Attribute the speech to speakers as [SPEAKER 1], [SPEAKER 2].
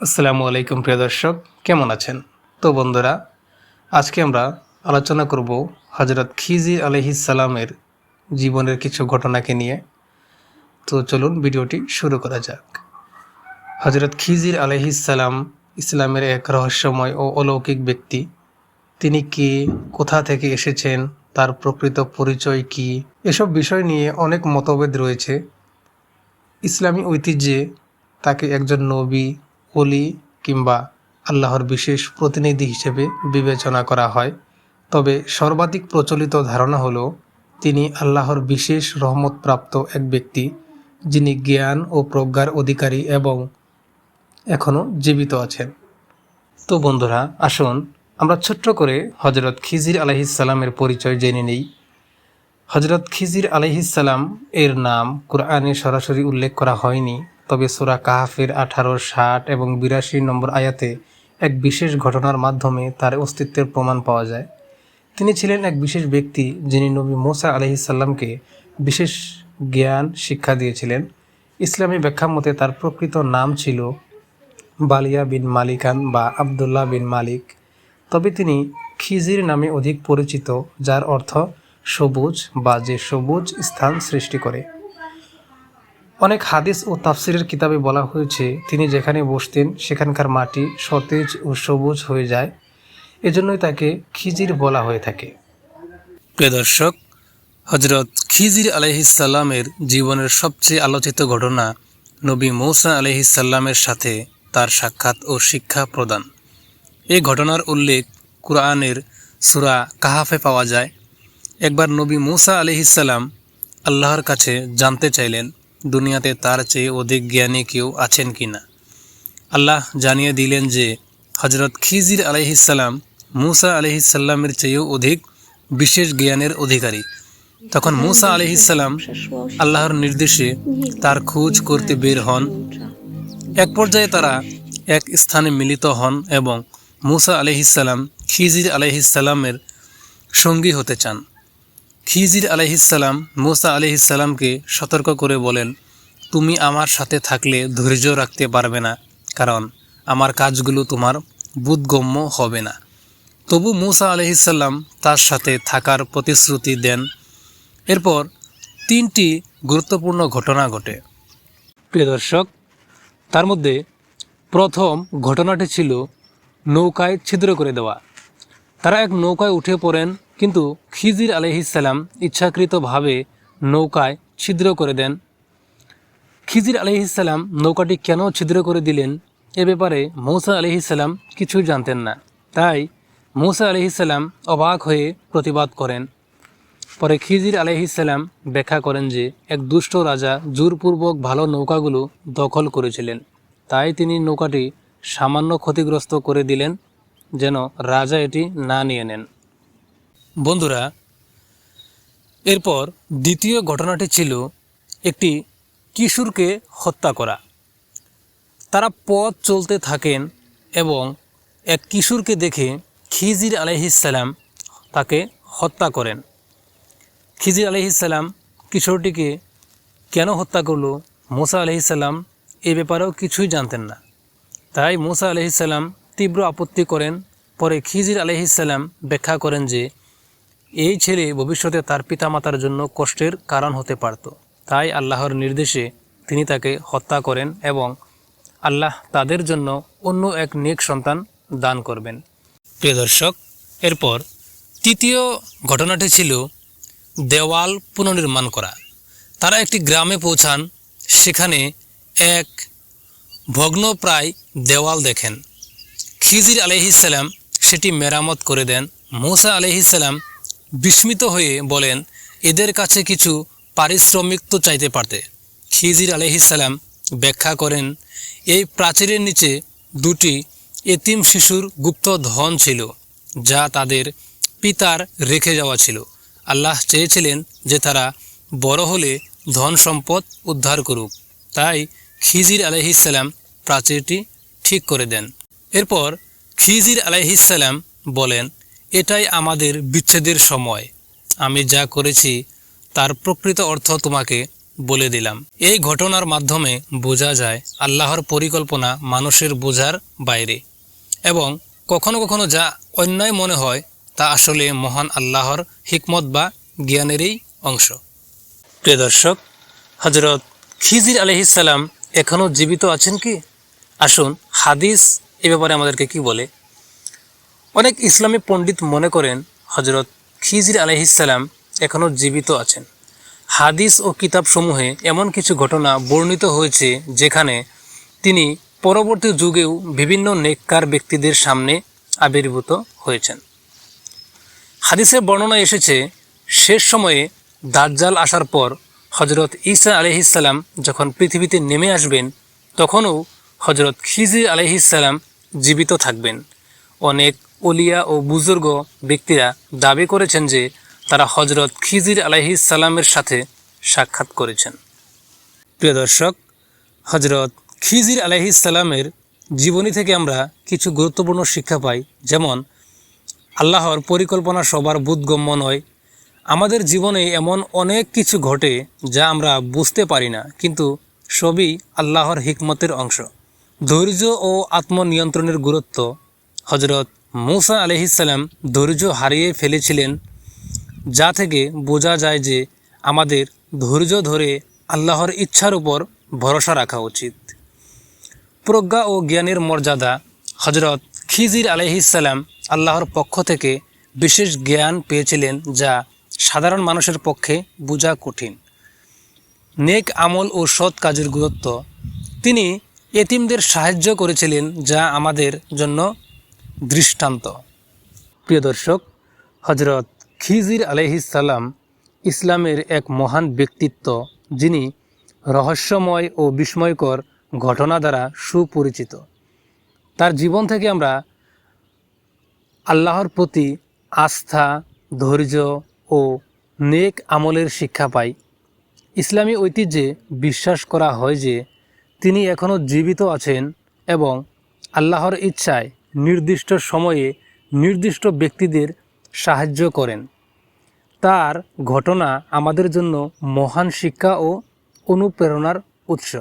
[SPEAKER 1] আসসালামু আলাইকুম, প্রিয় দর্শক। কেমন আছেন? তো বন্ধুরা, আজকে আমরা আলোচনা করব হজরত খিজির আলহিসালামের জীবনের কিছু ঘটনাকে নিয়ে। তো চলুন ভিডিওটি শুরু করা যাক। হজরত খিজির আলহিসাল্লাম ইসলামের এক রহস্যময় ও অলৌকিক ব্যক্তি। তিনি কে কোথা থেকে এসেছেন? তার প্রকৃত পরিচয় কি? এসব বিষয় নিয়ে অনেক মতভেদ রয়েছে। ইসলামী ঐতিহ্যে তাকে একজন নবী অলি কিংবা আল্লাহর বিশেষ প্রতিনিধি হিসেবে বিবেচনা করা হয়। তবে সর্বাধিক প্রচলিত ধারণা হলো, তিনি আল্লাহর বিশেষ রহমতপ্রাপ্ত এক ব্যক্তি, যিনি জ্ঞান ও প্রজ্ঞার অধিকারী এবং এখনও জীবিত আছেন। তো বন্ধুরা, আসুন আমরা ছোট্ট করে হজরত খিজির আলহিসাল্লামের পরিচয় জেনে নিই। হজরত খিজির আলহিসাল্লাম এর নাম কোরআনে সরাসরি উল্লেখ করা হয়নি। তবে সুরা কাহাফের আঠারো, ষাট এবং বিরাশি নম্বর আয়াতে এক বিশেষ ঘটনার মাধ্যমে তার অস্তিত্বের প্রমাণ পাওয়া যায়। তিনি ছিলেন এক বিশেষ ব্যক্তি যিনি নবী মোসা আলহিসাল্লামকে বিশেষ জ্ঞান, শিক্ষা দিয়েছিলেন। ইসলামী ব্যাখ্যা মতে তার প্রকৃত নাম ছিল বালিয়া বিন মালিকান বা আবদুল্লাহ বিন মালিক। তবে তিনি খিজির নামে অধিক পরিচিত, যার অর্থ সবুজ বা যে সবুজ স্থান সৃষ্টি করে। অনেক হাদিস ও তাফসিরের কিতাবে বলা হয়েছে, তিনি যেখানে বসতেন সেখানকার মাটি সতেজ ও সবুজ হয়ে যায়। এজন্যই তাকে খিজির বলা হয়ে থাকে। প্রিয় দর্শক হজরত খিজির আলহিসাল্লামের জীবনের সবচেয়ে আলোচিত ঘটনা নবী মৌসা আলহিসাল্লামের সাথে তার সাক্ষাৎ ও শিক্ষা প্রদান। এই ঘটনার উল্লেখ কুরআনের সুরা কাহাফে পাওয়া যায়। একবার নবী মুসা আলহিসাল্লাম আল্লাহর কাছে জানতে চাইলেন দুনিয়াতে তার চেয়ে অধিক জ্ঞানী কেউ আছেন কি না? আল্লাহ জানিয়ে দিলেন যে হজরত খিজির আলহিসাল্লাম মুসা আলহিসাল্লামের চেয়েও অধিক বিশেষ জ্ঞানের অধিকারী। তখন মুসা আলহিসাল্লাম আল্লাহর নির্দেশে তার খোঁজ করতে বের হন। এক পর্যায়ে তারা এক স্থানে মিলিত হন এবং মুসা আলহিসাল্লাম খিজির আলহিসাল্লামের সঙ্গী হতে চান। খিজির আলহিসাল্লাম মুসা আলহিসাল্লামকে সতর্ক করে বলেন, তুমি আমার সাথে থাকলে ধৈর্য রাখতে পারবে না, কারণ আমার কাজগুলো তোমার বুধগম্য হবে না। তবু মুসা আলহিসাল্লাম তার সাথে থাকার প্রতিশ্রুতি দেন। এরপর তিনটি গুরুত্বপূর্ণ ঘটনা ঘটে। প্রিয় দর্শক, তার মধ্যে প্রথম ঘটনাটি ছিল নৌকায় ছিদ্র করে দেওয়া। তারা এক নৌকায় উঠে পড়েন কিন্তু খিজির আলহিসাল্লাম ইচ্ছাকৃতভাবে নৌকায় ছিদ্র করে দেন। খিজির আলহিসাল্লাম নৌকাটি কেন ছিদ্র করে দিলেন এ ব্যাপারে মৌসা আলহিসাল্লাম কিছুই জানতেন না। তাই মৌসা আলহিসাল্লাম অবাক হয়ে প্রতিবাদ করেন। পরে খিজির আলহিসাল্লাম ব্যাখ্যা করেন যে, এক দুষ্ট রাজা জোরপূর্বক ভালো নৌকাগুলো দখল করেছিলেন। তাই তিনি নৌকাটি সামান্য ক্ষতিগ্রস্ত করে দিলেন, যেন রাজা এটি না নিয়ে নেন। বন্ধুরা, এরপর দ্বিতীয় ঘটনাটি ছিল একটি কিশোরকে হত্যা করা। তারা পথ চলতে থাকেন এবং এক কিশোরকে দেখে খিজির আলহিসাল্লাম তাকে হত্যা করেন। খিজির আলহিসাল্লাম কিশোরটিকে কেন হত্যা করল? মোসা আলহিসাল্লাম এ ব্যাপারেও কিছুই জানতেন না। তাই মোসা আলহিসাল্লাম তীব্র আপত্তি করেন। পরে খিজির আলহিসাল্লাম ব্যাখ্যা করেন যে এই ছেলে ভবিষ্যতে তার পিতামাতার জন্য কষ্টের কারণ হতে পারত। তাই আল্লাহর নির্দেশে তিনি তাকে হত্যা করেন এবং আল্লাহ তাদের জন্য অন্য এক নেক সন্তান দান করবেন। প্রিয় দর্শক, এরপর তৃতীয় ঘটনাটি ছিল দেওয়াল পুনর্নির্মাণ করা। তারা একটি গ্রামে পৌঁছান, সেখানে এক ভগ্নপ্রায় দেওয়াল দেখেন। খিজির আলহিসাল্লাম সেটি মেরামত করে দেন। মৌসা আলহিসাল্লাম বিস্মিত হয়ে বলেন, এদের কাছে কিছু পারিশ্রমিক তো চাইতে পারতে। খিজির আলহিসাল্লাম ব্যাখ্যা করেন, এই প্রাচীরের নিচে দুটি এতিম শিশুর গুপ্ত ধন ছিল, যা তাদের পিতার রেখে যাওয়া ছিল। আল্লাহ চেয়েছিলেন যে তারা বড় হলে ধন সম্পদ উদ্ধার করুক। তাই খিজির আলহিসাল্লাম প্রাচীরটি ঠিক করে দেন। এরপর খিজির আলাইহিসাল্লাম বলেন এটাই আমাদের বিচ্ছেদের সময়। আমি যা করেছি, তার প্রকৃত অর্থ তোমাকে বলে দিলাম। এই ঘটনার মাধ্যমে বোঝা যায় আল্লাহর পরিকল্পনা মানুষের বোঝার বাইরে। এবং কখনো কখনো যা অন্যায় মনে হয়, তা আসলে মহান আল্লাহর হিকমত বা জ্ঞানেরই অংশ। প্রিয় দর্শক হজরত খিজির আলহিসাল্লাম এখনও জীবিত আছেন কি? আসুন হাদিস এ ব্যাপারে আমাদেরকে কি বলে? অনেক ইসলামী পণ্ডিত মনে করেন হজরত খিজির আলহিসাল্লাম এখনও জীবিত আছেন। হাদিস ও কিতাবসমূহে এমন কিছু ঘটনা বর্ণিত হয়েছে যেখানে তিনি পরবর্তী যুগেও বিভিন্ন নেককার ব্যক্তিদের সামনে আবির্ভূত হয়েছেন। হাদিসের বর্ণনা এসেছে, শেষ সময়ে দাজ্জাল আসার পর হজরত ঈসা আলহিসাল্লাম যখন পৃথিবীতে নেমে আসবেন, তখনও হজরত খিজির আলহিসাল্লাম জীবিত থাকবেন। অনেক অলিয়া ও বুজুর্গ ব্যক্তিরা দাবি করেছেন যে তারা হজরত খিজির আলহিসাল্লামের সাথে সাক্ষাৎ করেছেন। প্রিয় দর্শক হজরত খিজির আলহিসাল্লামের জীবনী থেকে আমরা কিছু গুরুত্বপূর্ণ শিক্ষা পাই, যেমন, আল্লাহর পরিকল্পনা সবার বোধগম্য নয়। আমাদের জীবনে এমন অনেক কিছু ঘটে যা আমরা বুঝতে পারি না, কিন্তু সবই আল্লাহর হিকমতের অংশ। ধৈর্য ও আত্মনিয়ন্ত্রণের গুরুত্ব হজরত মুসা আলহিসাল্লাম ধৈর্য হারিয়ে ফেলেছিলেন, যা থেকে বোঝা যায় যে আমাদের ধৈর্য ধরে আল্লাহর ইচ্ছার উপর ভরসা রাখা উচিত। প্রজ্ঞা ও জ্ঞানের মর্যাদা হজরত খিজির আলহিসাল্লাম আল্লাহর পক্ষ থেকে বিশেষ জ্ঞান পেয়েছিলেন, যা সাধারণ মানুষের পক্ষে বোঝা কঠিন। নেক আমল ও সৎ কাজের গুরুত্ব। তিনি এতিমদের সাহায্য করেছিলেন, যা আমাদের জন্য দৃষ্টান্ত। প্রিয় দর্শক হজরত খিজির আলহিসাল্লাম ইসলামের এক মহান ব্যক্তিত্ব যিনি রহস্যময় ও বিস্ময়কর ঘটনা দ্বারা সুপরিচিত। তার জীবন থেকে আমরা আল্লাহর প্রতি আস্থা, ধৈর্য ও নেক আমলের শিক্ষা পাই। ইসলামী ঐতিহ্যে বিশ্বাস করা হয় যে তিনি এখনও জীবিত আছেন এবং আল্লাহর ইচ্ছায় নির্দিষ্ট সময়ে নির্দিষ্ট ব্যক্তিদের সাহায্য করেন। তার ঘটনা আমাদের জন্য মহান শিক্ষা ও অনুপ্রেরণার উৎস।